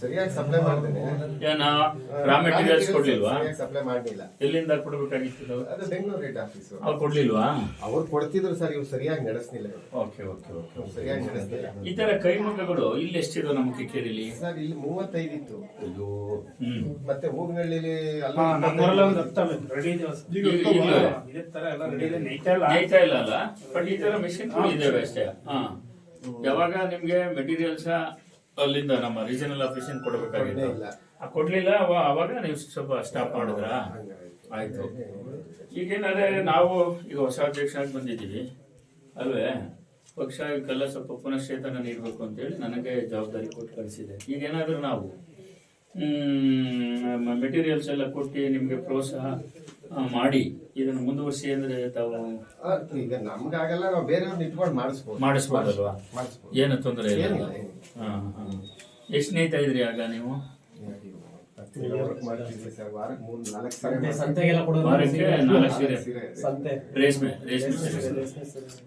ಸರಿಯಾಗಿ ಸಪ್ಲೈ ಮಾಡ್ತೇನೆ. ಏನ ರಾ ಮೆಟೀರಿಯಲ್ಸ್ ಕೊಡ್ಲಿಲ್ವಾ? ಸರಿಯಾಗಿ ಸಪ್ಲೈ ಮಾಡಲಿಲ್ಲ. ಎಲ್ಲಿಂದ ಕೊಡ್ಬೇಕಾಗಿತ್ತು ಅದು? ಬೆಂಗಳೂರು ರೇಟ್ ಆಫೀಸ್ ಅವ್ರು ಕೊಡ್ಲಿಲ್ವಾ? ಅವ್ರು ಕೊಡ್ತಿದ್ರು ಸರ್ ಇವ್ರು ಸರಿಯಾಗಿ ನಡೆಸ್ಲಿಲ್ಲ. ಇವ್ರು. ಓಕೆ ಓಕೆ ಓಕೆ ಇವ್ರು ಸರಿಯಾಗಿ ನಡೆಸ್ಲಿಲ್ಲ. ಈ ತರ ಕೈಮಗ್ಗಗಳು ಇಲ್ಲಿ ಎಷ್ಟಿದೆ ನಮ್ಮ ಕಿಕ್ಕೇರಿಲಿ ಸರ್ ಇಲ್ಲಿ ಮೂವತ್ತೈದು ಇತ್ತು. ಹ್ಮ್. ಮತ್ತೆ ಹೂವಿನಹಳ್ಳಿಲಿ ಅಲ್ಲಿ ನಮ್ಮೂರಲ್ಲಿ ಒಂದು ರೆಡಿ ಇದೆ ಹೊಸ- ಈಗ ಇಲ್ಲ. ಇದೇ ತರ ಎಲ್ಲ ರೆಡಿ ಇದೆ. ನೇಯ್ತಾ ಇಲ್ಲ ಅಲ್ಲ? ಬಟ್ ಈ ತರ ಮಿಷಿನ್ ಇದಾವೆ ಅಷ್ಟೇ. ಹಾ. ಯಾವಾಗ ನಿಮ್ಗೆ ಮೆಟೀರಿಯಲ್ಸ್ ಅಲ್ಲಿಂದ ನಮ್ಮ ರೀಜನಲ್ ಆಫೀಸಿಂದ ಕೊಡಬೇಕಾಗಿತ್ತು. ಇಲ್ಲ. ಆ, ಕೊಡ್ಲಿಲ್ಲ ಅವ- ಅವಾಗ ನೀವು ಸ್ವಲ್ಪ ಸ್ಟಾಪ್ ಮಾಡಿದ್ರ? ಆಯ್ತು. ಈಗೇನಾದ್ರೆ ನಾವು ಈಗ ಹೊಸ ಅಧ್ಯಕ್ಷ ಆಗಿ ಬಂದಿದ್ದೀವಿ. ಅಲ್ವೇ? ಪಕ್ಷ ಇವಕ್ಕೆಲ್ಲ ಸ್ವಲ್ಪ ಪುನಶ್ಚೇತನ ನೀಡಬೇಕು ಅಂತೇಳಿ ನನಗೆ ಜವಾಬ್ದಾರಿ ಕೊಟ್ಟು ಕಳಿಸಿದೆ. ಈಗೇನಾದ್ರೂ ನಾವು ಮೆಟೀರಿಯಲ್ಸ್ ಎಲ್ಲ ಕೊಟ್ಟು ನಿಮಗೆ ಪ್ರೋತ್ಸಾಹ ಮಾಡಿ ಇದನ್ನು ಮುಂದುವರಿಸಿ ಅಂದ್ರೆ ತಾವು ಈಗ ನಮ್ಗಾಗಲ್ಲ ನಾವು ಬೇರೆಯವ್ರನ್ನ ಇಟ್ಕೊಂಡು ಮಾಡಿಸ್ಬೋದು. ಮಾಡಿಸ್ಬೋದಲ್ವಾ? ಮಾಡಿಸ್ಬೋದು. ಏನು ತೊಂದರೆ ಇಲ್ಲ? ಏನಿಲ್ಲ, ಏನಿಲ್ಲ. ಹಾ ಹಾ. ಎಷ್ಟು ನೇಯ್ತಾ ಇದ್ರಿ ಆಗ ನೀವು? ವರ್ಕ್ ಮಾಡ್ತಿದ್ವಿ ಸರ್ ವಾರಕ್ಕೆ ಮೂರ್ ನಾಲ್ಕು ಸಂತೆ ಸೀರೆ. ಸಂತೆಗೆಲ್ಲ ಕೊಡೋದು ವಾರಕ್ಕೆ ನಾಲ್ಕು ಸೀರೆ. ಸೀರೆ ಸಂತೆ ರೇಷ್ಮೆ ರೇಷ್ಮೆ ಸೀರೆ.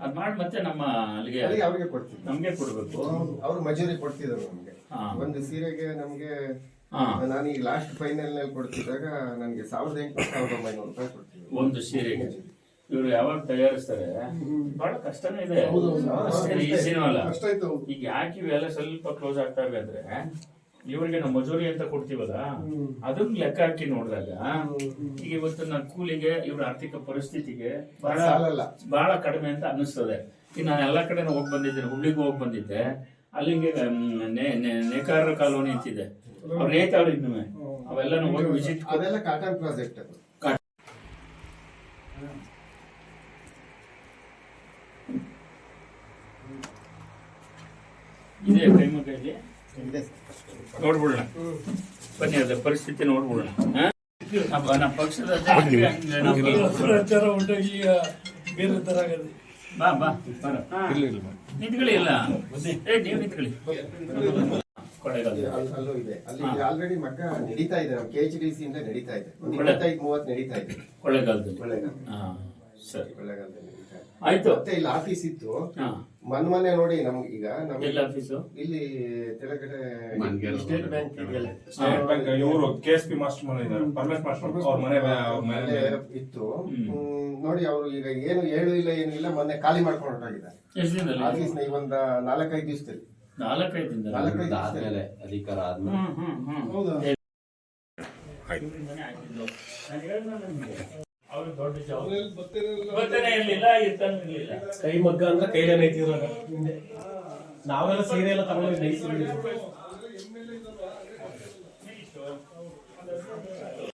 ಅದ್ ಮಾಡಿ ಮತ್ತೆ ನಮ್ಮ ಅಲ್ಲಿಗೆ ಅಲ್ಲಿ ಅವ್ರಿಗೆ ಕೊಡ್ತಿದ್ವಿ. ನಮ್ಗೆ ಕೊಡ್ಬೇಕು. ಅವ್ರು ಮಜೂರಿ ಕೊಡ್ತಿದ್ರು ನಮ್ಗೆ. ಹಾ. ಒಂದು ಸೀರೆಗೆ ನಮ್ಗೆ ನಾನು ಈ ಲಾಸ್ಟ್ ಫೈನಲ್ನಲ್ಲಿ ಕೊಡ್ತಿದ್ದಾಗ ನನಗೆ ಸಾವಿರದ ಎಂಟು ಸಾವಿರದ ಒಂಬೈನೂರು ರೂಪಾಯಿ ಕೊಡ್ತೀನಿ ಒಂದು ಸೀರೆಗೆ ಇವರು ಯಾವಾಗ ತಯಾರಿಸ್ತಾರೆ? ಬಹಳ ಕಷ್ಟನೇ ಇದೆ. ಈಸಿನೂ ಅಲ್ಲ. ಈಗ ಯಾಕೆ ಇವೆಲ್ಲ ಸ್ವಲ್ಪ ಕ್ಲೋಸ್ ಆಗ್ತಾ ಅಂದ್ರೆ ಇವರಿಗೆ ನಾವು ಮಜೂರಿ ಅಂತ ಕೊಡ್ತೀವಲ್ಲ? ಅದನ್ನ ಲೆಕ್ಕ ಹಾಕಿ ನೋಡಿದಾಗ ಈಗ ಇವತ್ತು ನನ್ನ ಕೂಲಿಗೆ ಇವ್ರ ಆರ್ಥಿಕ ಪರಿಸ್ಥಿತಿಗೆ ಬಹಳ. ಬಹಳ ಕಡಿಮೆ ಅಂತ ಅನ್ನಿಸ್ತದೆ. ಈಗ ನಾನು ಎಲ್ಲಾ ಕಡೆ ಹೋಗಿ ಬಂದಿದ್ದೇನೆ ಹುಬ್ಳಿಗೂ ಹೋಗಿ ಬಂದಿದ್ದೆ. ಅಲ್ಲಿಗೆ ನೇಕಾರ ನೆ- ನೆ- ನೇಕಾರರ ಕಾಲೋನಿ ಅಂತಿದೆ. ಅವ್ರು ನೇತಾವ್ರು ಇನ್ನು ಅವೆಲ್ಲ ಹೋಗಿ ವಿಸಿಟ್ ಅದೆಲ್ಲ ಕಾಟನ್ ಪ್ರಾಜೆಕ್ಟ್ ಅದು. ಇದೆ ಕೈಮಗ್ಗಲ್ಲಿ ಇದೆ. ನೋಡ್ಬಿಡೋಣ. ಬನ್ನಿ ಅದ ಪರಿಸ್ಥಿತಿ ನೋಡ್ಬಿಡೋಣ? ನಮ್ಮ ಪಕ್ಷದ ಬೇರೆ ತರ ಆಗದೆ. ಬಾ ಬಾ. ನಿಂತ್ಕೊಳ್ಳಿ ಇಲ್ಲ ಏ ನೀವು ನಿಂತ್ಕೊಳ್ಳಿ. ಕೊಳೆಗಾಲ. ಅಲ್- ಅಲ್ಲೂ ಇದೆ. ಅಲ್ಲಿ ಆಲ್ರೆಡಿ ನಡೀತಾ ಇದೆ ನಮ್ಮ ಕೆ ಎಚ್ ಡಿ ಸಿ ಇಂದ ನಡೀತಾ ಇದೆ. ಇಪ್ಪತ್ತೈದು ಮೂವತ್ತು ನಡೀತಾ ಇದೆ. ಕೊಳ್ಳೇಗಾಲದಲ್ಲಿ ಕೊಳ್ಳೇಗಾಲ ಹಾ ಸರಿ. ಕೊಳ್ಳೇಗಾಲದಲ್ಲಿ ನಡೀತಾ ಇದೆ. ಆಯ್ತು. ಮತ್ತೆ ಇಲ್ಲಿ ಆಫೀಸ್ ಇತ್ತು. ಮನ್ ನೋಡಿ ನಮ್ಗೆ ಈಗ ನಮ್ಗೆ ಎಲ್ಲ ಆಫೀಸು ಇಲ್ಲಿ ಕೆಳಗಡೆ ಸ್ಟೇಟ್ ಬ್ಯಾಂಕ್ ಇದೆಯಲ್ಲ. ಸ್ಟೇಟ್ ಬ್ಯಾಂಕ್ ಇವರು ಕೆ ಎಸ್ ಪಿ ಮಾಸ್ಟರ್ ಮನೆ ಇದ್ದಾರೆ. ಪರ್ಮನೆಂಟ್ ಮಾಸ್ಟರ್ ಅವ್ರ ಮನೆ ಇತ್ತು. ನೋಡಿ ಅವರು ಈಗ ಏನು ಹೇಳು ಇಲ್ಲ ಏನು ಇಲ್ಲ ಮೊನ್ನೆ ಖಾಲಿ ಮಾಡ್ಕೊಂಡು ಹೊರಟಾಗಿದ್ದಾರೆ. ಎಷ್ಟು ದಿನದಲ್ಲಿ? ಆಫೀಸ್ನ ಈ ಒಂದ ನಾಲ್ಕೈದು ದಿವಸದಲ್ಲಿ. ನಾಲ್ಕೈದು ದಿನದಲ್ಲಿ? ನಾಲ್ಕೈದು ಆದ್ಮೇಲೆ ಅಧಿಕಾರ ಆದ್ಮೇಲೆ. ಹ್ಮ್ ಹ್ಮ್ ಹೌದಾ. ಕೈ ಮಗ್ಗ ಅಂದ್ರೆ ಕೈಲೇ ನೈತಿದ್ರಾಗ ಹಿಂದೆ. ನಾವೆಲ್ಲ ಸೀರೆ ಎಲ್ಲ ತಗೊಂಡ್ರೆ ನೈಸಿದ್ವಿ